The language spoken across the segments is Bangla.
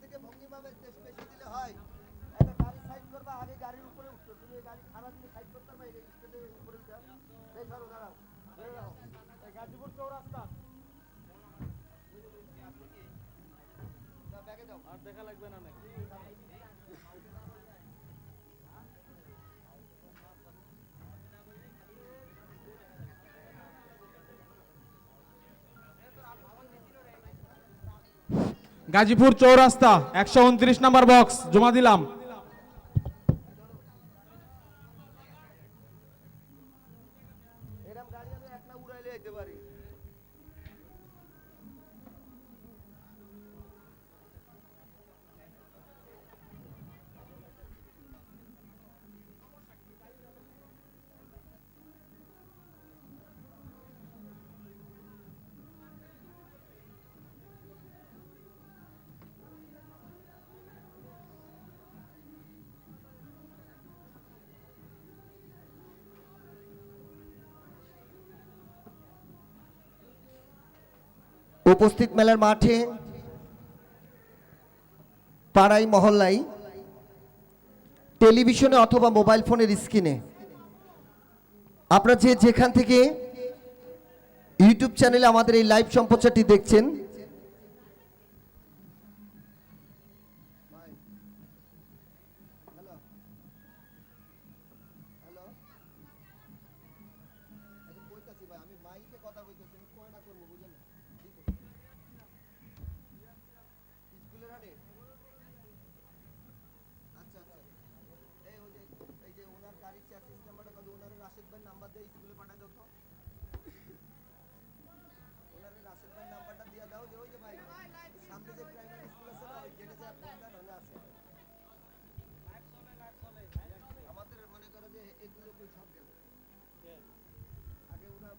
থেকে ভঙ্গিমা বেশি বেশি দিলে হয়। একটা গাড়ি সাইড করবা আগে গাড়ির উপরে উঠতো। তুমি গাড়ি খারাপ দিলে সাইড করতে পারবে এই স্টেজের উপরে উঠে। দাঁড়াও। গাজীপুর চৌরাস্তা। ব্যাগে যাও। আর দেখা লাগবে না নাকি? গাজীপুর চৌরাস্তা একশো উনত্রিশ নাম্বার বক্স জমা দিলাম। উপস্থিত মেলার মাঠে, পাড়াই মহল্লায় টেলিভিশনে অথবা মোবাইল ফোনের স্ক্রিনে, আপনারা যে যেখান থেকে ইউটিউব চ্যানেলে আমাদের এই লাইভ সম্প্রচারটি দেখছেন কথা করব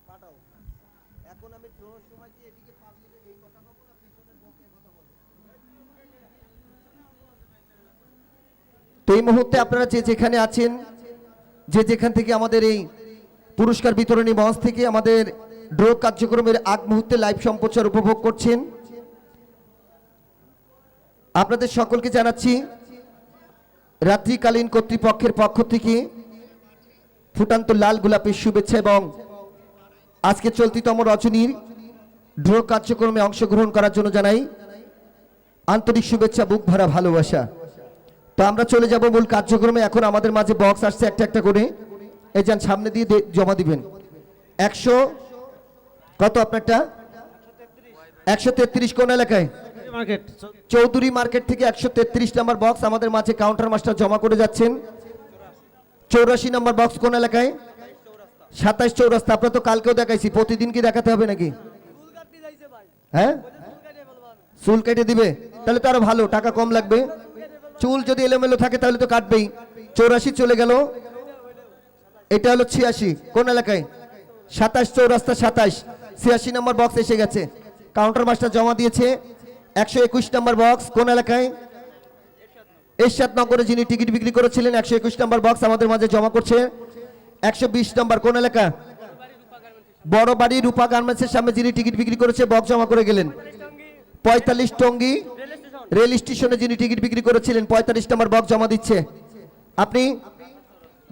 পাঠাও। এখন আমি সময় কি এদিকে পাবলিকে এই কথা বলব না, পিছনের বকে কথা বলব? তো এই মুহূর্তে আপনারা যে যেখানে আছেন, যে যেখান থেকে আমাদের এই পুরস্কার বিতরণী মঞ্চ থেকে আমাদের ড্র কার্যক্রমের আগ মুহূর্তে লাইভ সম্প্রচার উপভোগ করছেন, আপনাদের সকলকে জানাচ্ছি, রাত্রিকালীন কর্তৃপক্ষের পক্ষ থেকে ফুটান্ত লাল গোলাপের শুভেচ্ছা এবং আজকে চলতিতম রজনীর ড্র কার্যক্রমে অংশগ্রহণ করার জন্য জানাই আন্তরিক শুভেচ্ছা, বুক ভরা ভালোবাসা। তো আমরা চলে যাব মূল কার্যক্রমে। এখন আমাদের মাঝে বক্স আসছে একটা একটা করে। এই যান, সামনে দিয়ে জমা দিবেন। একশো, কত আপনারটা? একশো তেত্রিশ কোন এলাকায়? চৌধুরী মার্কেট থেকে একশো তেত্রিশ নাম্বার বক্স আমাদের মাঝে কাউন্টার মাস্টার জমা করে যাচ্ছেন। চৌরাশি নাম্বার বক্স কোন এলাকায়? সাতাইশ চৌরাস্তা। আপনার তো কালকেও দেখাইছি। প্রতিদিন কি দেখাতে হবে নাকি? হ্যাঁ? চুল কেটে দিবে। তাহলে তো আরও ভালো, টাকা কম লাগবে। চুল যদি এলোমেলো থাকে তাহলে তো কাটবেই। চৌরাশি চলে গেল। এটা হলো ছিয়াশি। কোন এলাকায়? সাতাশ চৌরাস্তা সাতাশ। ছিয়াশি নম্বর বক্স এসে গেছে। কাউন্টার মাস্টার জমা দিয়েছে। একশো একুশ নম্বর বক্স কোন এলাকায়? এরশাদ নগরে যিনি টিকিট বিক্রি করেছিলেন, একশো একুশ নম্বর বক্স আমাদের মাঝে জমা করছে। একশো বিশ নম্বর কোন এলাকা? বড় বাড়ি রূপা গার্মেন্টসের সামনে যিনি টিকিট বিক্রি করেছে বক্স জমা করে গেলেন। পঁয়তাল্লিশ টঙ্গি। রেল স্টেশনে যিনি টিকিট বিক্রি করেছিলেন, পঁয়তাল্লিশ নম্বর বক্স জমা দিচ্ছে। আপনি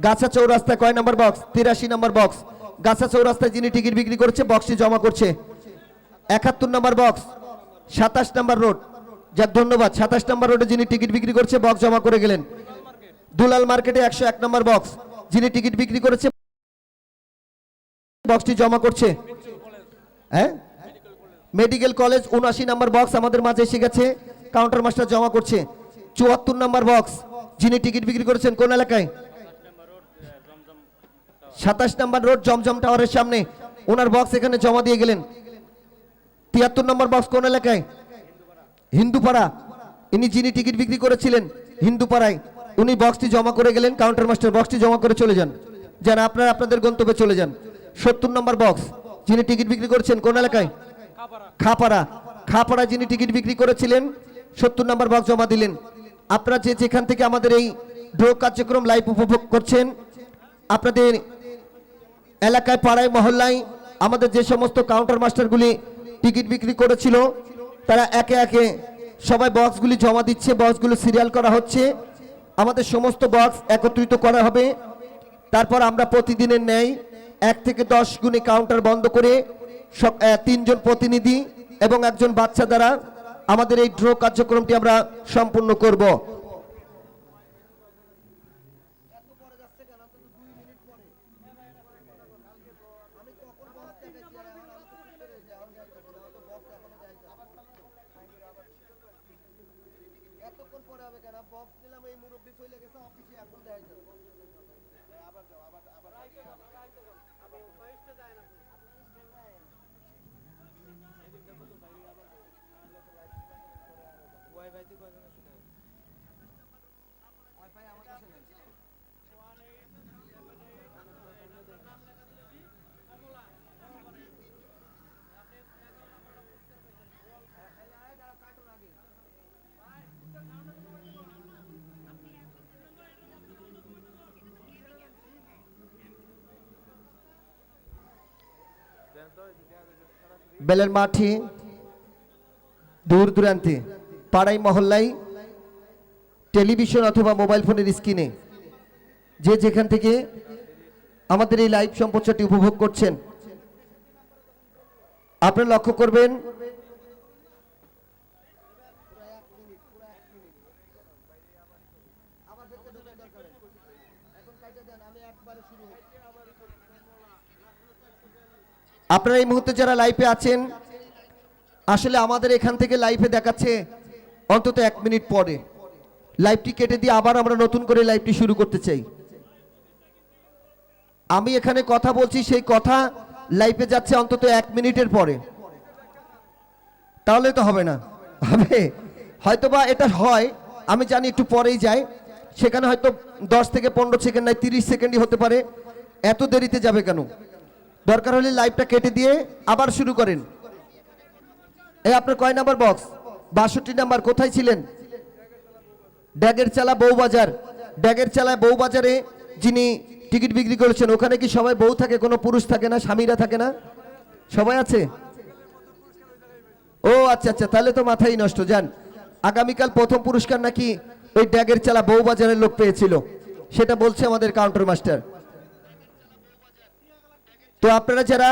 গাছা চৌরাস্তায় কয় নম্বর বক্স তিরাশি নম্বর বক্স গাছা চৌরাস্তায় যিনি টিকিট বিক্রি করেছে বক্সটি জমা করছে। একাত্তর নম্বর বক্স সাতাশ নম্বর রোড যাক, ধন্যবাদ। সাতাশ নম্বর রোডে যিনি টিকিট বিক্রি করছে বক্স জমা করে গেলেন। দুলাল মার্কেটে একশো এক নম্বর বক্স যিনি টিকিট বিক্রি করেছে বক্সটি জমা করছে। হ্যাঁ? মেডিকেল কলেজ, উনআশি নম্বর বক্স আমাদের মাঝে এসে গেছে। কাউন্টার মাস্টার জমা করছে। চুয়াত্তর নম্বর বক্স যিনি টিকিট বিক্রি করেছেন কোন এলাকায়? সাতাশ নম্বর রোড জমজম টাওয়ারের সামনে। ওনার বক্স এখানে জমা দিয়ে গেলেন। তিয়াত্তর নম্বর বক্স কোন এলাকায়? হিন্দুপাড়া। ইনি যিনি টিকিট বিক্রি করেছিলেন হিন্দুপাড়ায়, উনি বক্সটি জমা করে গেলেন কাউন্টার মাস্টার বক্সটি জমা করে চলে যান। যান আপনারা আপনাদের গন্তব্যে চলে যান। সত্তর নম্বর বক্স যিনি টিকিট বিক্রি করেছেন কোন এলাকায়? খাপাড়া। খাপাড়া। যিনি টিকিট বিক্রি করেছিলেন সত্তর নম্বর বক্স জমা দিলেন। আপনারা যে যেখান থেকে আমাদের এই ড্র কার্যক্রম লাইভ উপভোগ করছেন, আপনাদের এলাকায়, পাড়ায়, মহল্লায় আমাদের যে সমস্ত কাউন্টার মাস্টারগুলি টিকিট বিক্রি করেছিল, তারা একে একে সবাই বক্সগুলি জমা দিচ্ছে বক্সগুলো সিরিয়াল করা হচ্ছে। আমাদের সমস্ত বক্স একত্রিত করা হবে। তারপর আমরা প্রতিদিনের ন্যায় এক থেকে দশ গুণে কাউন্টার বন্ধ করে সব তিনজন প্রতিনিধি এবং একজন বাচ্চা দ্বারা আমাদের এই ড্র কার্যক্রমটি আমরা সম্পূর্ণ করব। এতক্ষণ পরে হবে কেন? বক্স নিলাম এই মুরব্বী চলে গেছে অফিসে এখন দেখা যাবে বেলের মাঠে দূর দূরান্তে। পাড়াই মহল্লায় টেলিভিশন অথবা মোবাইল ফোনের স্ক্রিনে যে যেখান থেকে আমাদের এই লাইভ সম্প্রচারটি উপভোগ করছেন, আপনারা লক্ষ্য করবেন, আপনারা এই মুহূর্তে যারা লাইভে আছেন, আসলে আমাদের এখান থেকে লাইভে দেখাচ্ছে অন্তত এক মিনিট পরে। লাইভটি কেটে দিয়ে আবার আমরা নতুন করে লাইভটি শুরু করতে চাই। আমি এখানে কথা বলছি, সেই কথা লাইফে যাচ্ছে অন্তত এক মিনিটের পরে। তাহলে তো হবে না। হবে। হয়তোবা এটা হয়, আমি জানি একটু পরেই যায়। সেখানে হয়তো দশ থেকে পনেরো সেকেন্ড নয় তিরিশ সেকেন্ডই হতে পারে। এত দেরিতে যাবে কেন? দরকার হলে লাইভটা কেটে দিয়ে আবার শুরু করেন। এই আপনার কয় নাম্বার বক্স? বাষট্টি নাম্বার, কোথায় ছিলেন? ড্যাগের চালা বউবাজার। ড্যাগের চালায় বউবাজারে যিনি টিকিট বিক্রি করেছেন, ওখানে কি সবাই বউ থাকে, কোনো পুরুষ থাকে না, স্বামীরা থাকে না? সবাই আছে? ও আচ্ছা আচ্ছা তাহলে তো মাথাই নষ্ট, যান। আগামীকাল প্রথম পুরস্কার নাকি ওই ড্যাগের চালা বউবাজারের লোক পেয়েছিল? সেটা বলছে আমাদের কাউন্টার মাস্টার। তো আপনারা যারা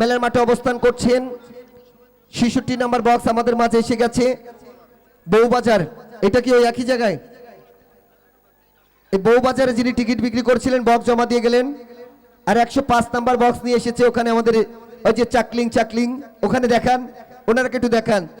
মেলার মাঠে অবস্থান করছেন ছেষট্টি নাম্বার বক্স আমাদের মাঝে এসে গেছে। বউবাজার, এটা কি ওই একই জায়গায়? এই বউবাজারে যিনি টিকিট বিক্রি করছিলেন বক্স জমা দিয়ে গেলেন। আর একশো পাঁচ নাম্বার বক্স নিয়ে এসেছে ওখানে আমাদের, ওই যে চাকলিং চাকলিং ওখানে দেখান। ওনারাকে একটু দেখান।